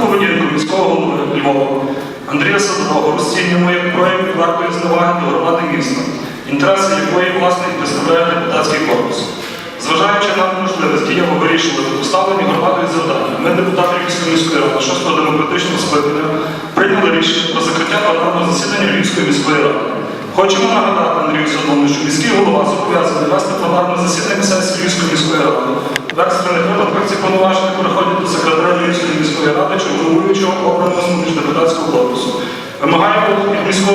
поведінку міського голови Львова Андрія Садового розцінюємо як прояв відвертої зневаги до громади міста, інтереси якої власне і представляє депутатський корпус. Зважаючи на можливість дієво вирішувати поставлені громадою завдання, ми, депутати Львівської міської ради 6 демократичного скликання, прийняли рішення про закриття пленарного засідання Львівської міської ради. Хочемо нагадати Андрію Садовому, що міський голова зобов'язаний вести пленарне засідання сесії Львівської міської ради. В екстрених випадках ці повноваження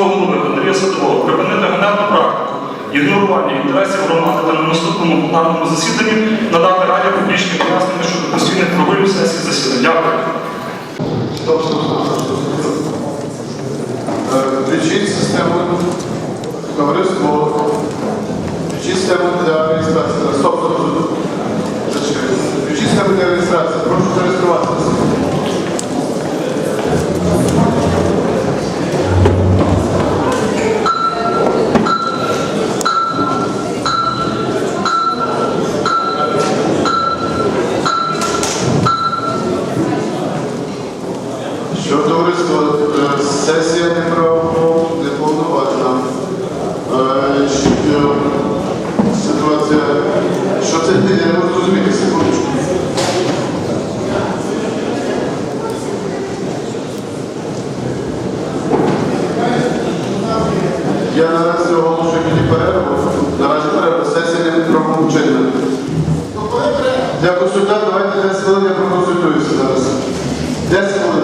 міського голови Андрія припинити ганебну практику ігнорування інтересів громади та на наступному пленарному засіданні надати раді публічні пояснення щодо постійних прогулів сесії засідань. Дякую. Стоп, Включіть систему товариство. Включіть систему для реєстрації. Стоп, стоп, стоп. Включіть систему для реєстрації. Прошу зареєструватися. Що товариство, е, сесія неправомовна, неповноважна. Е, що Ситуація. Що це не можу зрозуміти, секундочку. Я наразі оголошую мені перерву. Наразі перерву. Сесія не правомовчинна. Для консультанта давайте 10 хвилин я проконсультуюся зараз. 10 хвилин.